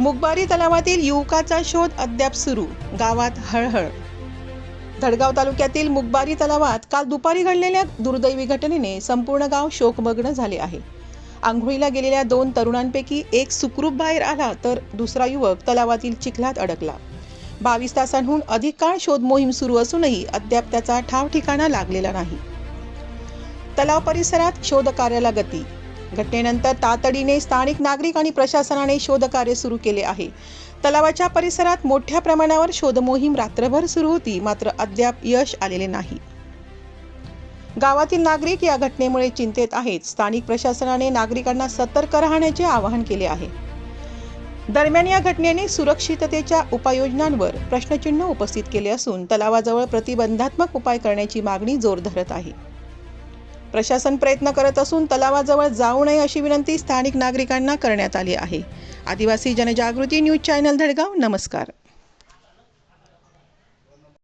मुगबारी तलावातील युवकाचा शोध अद्याप सुरू. गावात हळहळ. धडगाव तालुक्यातील मुगबारी तलावात काल दुपारी घडलेल्या दुर्दैवी घटनेने संपूर्ण गाव शोकमग्न झाले आहे. आंघोळीला गेलेल्या दोन तरुणांपैकी एक सुखरूप बाहेर आला तर दुसरा युवक तलावातील चिखलात अडकला. बावीस तासांहून अधिक काळ शोध मोहीम सुरू असूनही अद्याप त्याचा ठाव ठिकाणा लागलेला नाही. तलाव परिसरात शोध कार्याला गती घटनेनंतर तातडीने स्थानिक नागरिक आणि प्रशासनाने शोधकार्य सुरू केले आहे. तलावाच्या परिसरात मोठ्या प्रमाणावर शोधमोहीम रात्रभर सुरू होती मात्र अद्याप यश आलेले नाही. गावातील नागरिक या घटनेमुळे चिंतेत आहेत. स्थानिक प्रशासनाने नागरिकांना सतर्क राहण्याचे आवाहन केले आहे. दरम्यान या घटनेने सुरक्षिततेच्या उपाययोजनांवर प्रश्नचिन्ह उपस्थित केले असून तलावाजवळ प्रतिबंधात्मक उपाय करण्याची मागणी जोर धरत आहे. प्रशासन प्रयत्न करत असून तलावाजवळ जाऊ नये अशी विनंती स्थानिक नागरिकांना करण्यात आली आहे. आदिवासी जनजागृती न्यूज चॅनल धडगाव नमस्कार.